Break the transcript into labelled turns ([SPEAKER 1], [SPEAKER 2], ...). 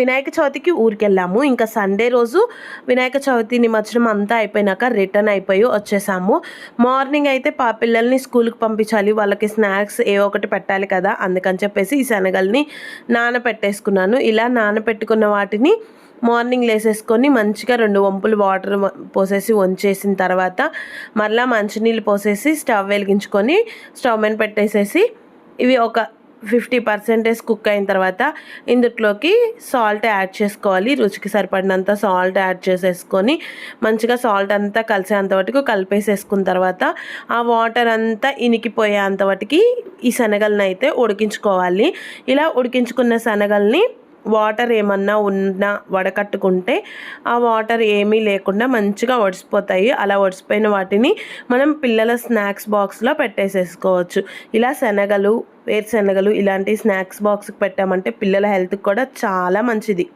[SPEAKER 1] వినాయక చవితికి ఊరికెళ్ళాము. ఇంకా సండే రోజు వినాయక చవితి నిమజ్జనం అంతా అయిపోయినాక రిటర్న్ అయిపోయి వచ్చేసాము. మార్నింగ్ అయితే పా పిల్లల్ని స్కూల్కి పంపించాలి. వాళ్ళకి స్నాక్స్ ఏ ఒకటి పెట్టాలి కదా అందుకని చెప్పేసి ఈ శనగల్ని నానపెట్టేసుకున్నాను. ఇలా నానపెట్టుకున్న వాటిని మార్నింగ్ లేసేసుకొని మంచిగా రెండు వంపులు వాటర్ పోసేసి వంచేసిన తర్వాత మరలా మంచినీళ్ళు పోసేసి స్టవ్ వెలిగించుకొని స్టవ్ మీద పెట్టేసేసి ఇవి ఒక ఫిఫ్టీ పర్సెంటేజ్ కుక్ అయిన తర్వాత ఇందులోకి సాల్ట్ యాడ్ చేసుకోవాలి. రుచికి సరిపడినంత సాల్ట్ యాడ్ చేసేసుకొని మంచిగా సాల్ట్ అంతా కలిసేంత వరకు కలిపేసేసుకున్న తర్వాత ఆ వాటర్ అంతా ఇనికిపోయేంత వరకు ఈ శనగలను అయితే ఉడికించుకోవాలి. ఇలా ఉడికించుకున్న శనగల్ని వాటర్ ఏమన్నా ఉన్నా వడకట్టుకుంటే ఆ వాటర్ ఏమీ లేకుండా మంచిగా ఒడిసిపోతాయి అలా ఒడిసిపోయిన వాటిని మనం పిల్లల స్నాక్స్ బాక్స్లో పెట్టేసేసుకోవచ్చు. ఇలా శనగలు వేరుశనగలు ఇలాంటి స్నాక్స్ బాక్స్కి పెట్టామంటే పిల్లల హెల్త్కి కూడా చాలా మంచిది.